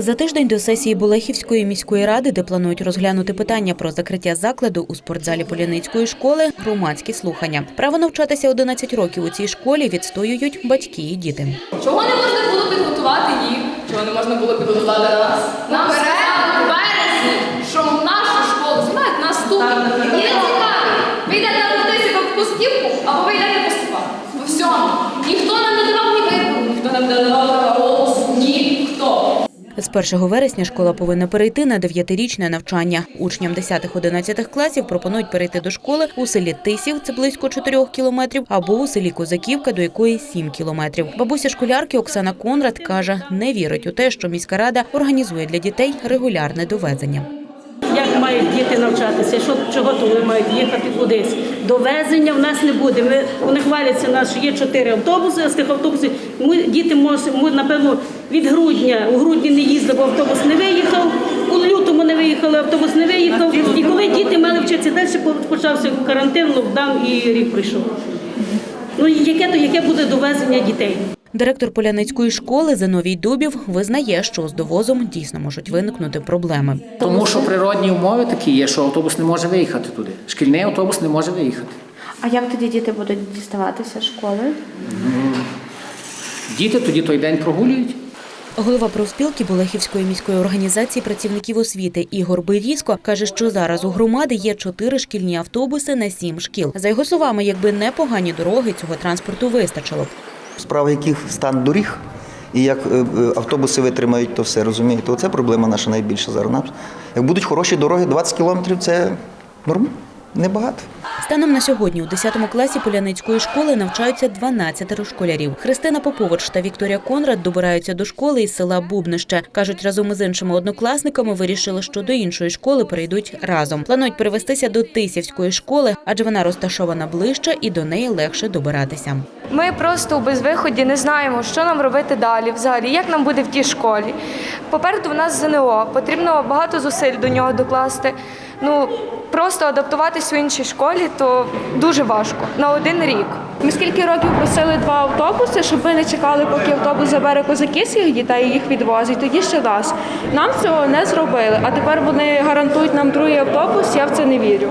За тиждень до сесії Болехівської міської ради, де планують розглянути питання про закриття закладу у спортзалі Поляницької школи, громадські слухання. Право навчатися 11 років у цій школі відстоюють батьки і діти. Чого не можна було підготувати їх? Чого не можна було підготувати нас? Нам сказали в березні, що в нашу школу знають наступні. І не цікаві. Ви йдете на втисі в пустівку, або ви йдете поступати. По всьому. Ніхто нам не давав ні вибору, ніхто нам не давав. З 1 вересня школа повинна перейти на 9-річне навчання. Учням 10-11 класів пропонують перейти до школи у селі Тисів, це близько 4 кілометрів, або у селі Козаківка, до якої 7 кілометрів. Бабуся школярки Оксана Конрад каже, не вірить у те, що міська рада організує для дітей регулярне довезення. Як мають діти навчатися? Що чого то вони мають їхати кудись? Довезення в нас не буде. Ми вони хваляться нас, що є чотири автобуси. а З тих автобусів ми діти можуть, ми, напевно від грудня у грудні не їздили, бо автобус не виїхав. У лютому не виїхали, автобус не виїхав. І коли діти мали вчитися далі, почався карантин, локдаун і рік прийшов. Ну яке то яке буде довезення дітей? Директор Поляницької школи Зиновій Дубів визнає, що з довозом дійсно можуть виникнути проблеми. Тому що природні умови такі є, що автобус не може виїхати туди. Шкільний автобус не може виїхати. А як тоді діти будуть діставатися з школи? Діти тоді той день прогулюють. Голова профспілки Болехівської міської організації працівників освіти Ігор Берізко каже, що зараз у громади є чотири шкільні автобуси на сім шкіл. За його словами, якби не погані дороги, цього транспорту вистачило б. Справа яких стан доріг і як е, е, автобуси витримають то все, розумієте? Оце проблема наша найбільша зараз. Як будуть хороші дороги, 20 кілометрів це норм, небагато. Станом на сьогодні у 10 класі Поляницької школи навчаються 12 школярів. Христина Попович та Вікторія Конрад добираються до школи із села Бубнище. Кажуть, разом із іншими однокласниками вирішили, що до іншої школи перейдуть разом. Планують перевестися до Тисівської школи, адже вона розташована ближче і до неї легше добиратися. Ми просто у безвиході не знаємо, що нам робити далі, взагалі, як нам буде в тій школі. Попереду в нас ЗНО, потрібно багато зусиль до нього докласти. Ну просто адаптуватись у іншій школі то дуже важко на один рік. Ми скільки років просили два автобуси, щоб ми не чекали, поки автобус забере козаківських дітей і їх відвозить. Тоді ще нас. Нам цього не зробили. А тепер вони гарантують нам другий автобус. Я в це не вірю.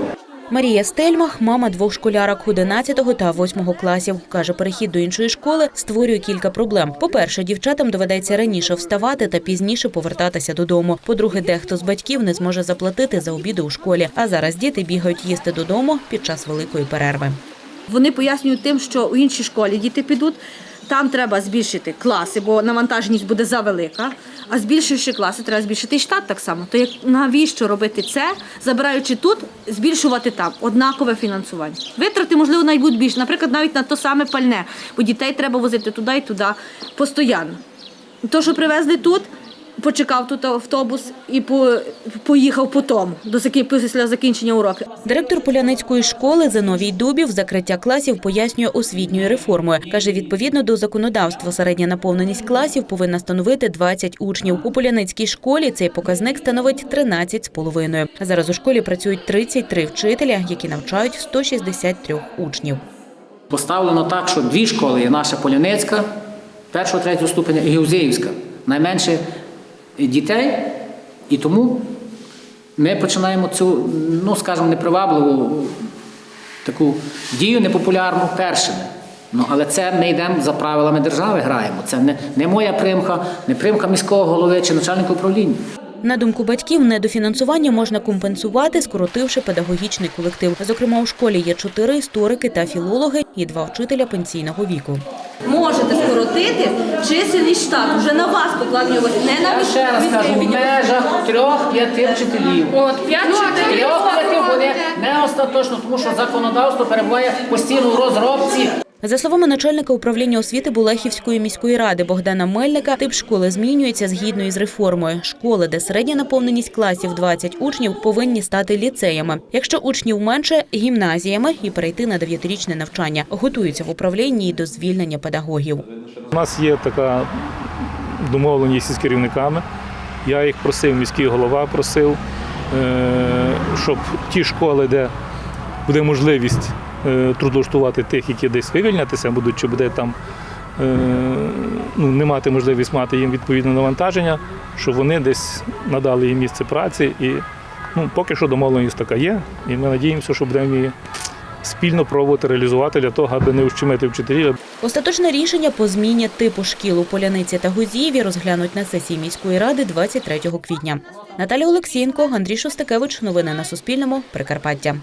Марія Стельмах, мама двох школярок 11 та 8 класів, каже, перехід до іншої школи створює кілька проблем. По-перше, дівчатам доведеться раніше вставати та пізніше повертатися додому. По-друге, дехто з батьків не зможе заплатити за обіди у школі. А зараз діти бігають їсти додому під час великої перерви. Вони пояснюють тим, що у іншій школі діти підуть. Там треба збільшити класи, бо навантаженість буде завелика. А збільшивши класи, треба збільшити і штат так само. То як навіщо робити це, забираючи тут, збільшувати там однакове фінансування? Витрати, можливо, навіть будуть більше. Наприклад, навіть на то саме пальне, бо дітей треба возити туди і туди постійно. То, що привезли тут, почекав тут автобус і поїхав по тому, до після закінчення уроку. Директор Поляницької школи Зиновій Дубів закриття класів пояснює освітньою реформою. Каже, відповідно до законодавства, середня наповненість класів повинна становити 20 учнів. У Поляницькій школі цей показник становить 13,5. Зараз у школі працюють 33 вчителя, які навчають 163 учнів. Поставлено так, що дві школи є наша Поляницька, першого, третього ступеня і Геузеївська. Найменше дітей, і тому ми починаємо цю, ну скажімо, непривабливу таку дію непопулярну першими. Ну, але це ми йдемо за правилами держави, граємо. Це не, не моя примха, не примха міського голови чи начальника управління. На думку батьків, недофінансування можна компенсувати, скоротивши педагогічний колектив. Зокрема, у школі є чотири історики та філологи і два вчителя пенсійного віку. Можете скоротити чисельність штату. Вже на вас покладнювати, не на Я ще раз кажу, в межах трьох-п'яти вчителів. От п'ять вчителів. Трьох п'яти буде не остаточно, тому що законодавство перебуває постійно в розробці. За словами начальника управління освіти Булехівської міської ради Богдана Мельника, тип школи змінюється згідно із реформою. Школи, де середня наповненість класів 20 учнів, повинні стати ліцеями. Якщо учнів менше гімназіями і перейти на 9-річне навчання. Готуються в управлінні й до звільнення педагогів. У нас є така домовленість із керівниками. Я їх просив, міський голова просив, е, щоб ті школи, де буде можливість е, трудоштувати тих, які десь вивільнятися будуть, чи буде там ну, не мати можливість мати їм відповідне навантаження, щоб вони десь надали їм місце праці. І ну, поки що домовленість така є, і ми надіємося, що будемо її спільно пробувати реалізувати для того, аби не ущемити вчителів, Остаточне рішення по зміні типу шкіл у Поляниці та Гузіїві розглянуть на сесії міської ради 23 квітня. Наталя Олексієнко, Андрій Шостакевич. Новини на Суспільному. Прикарпаття.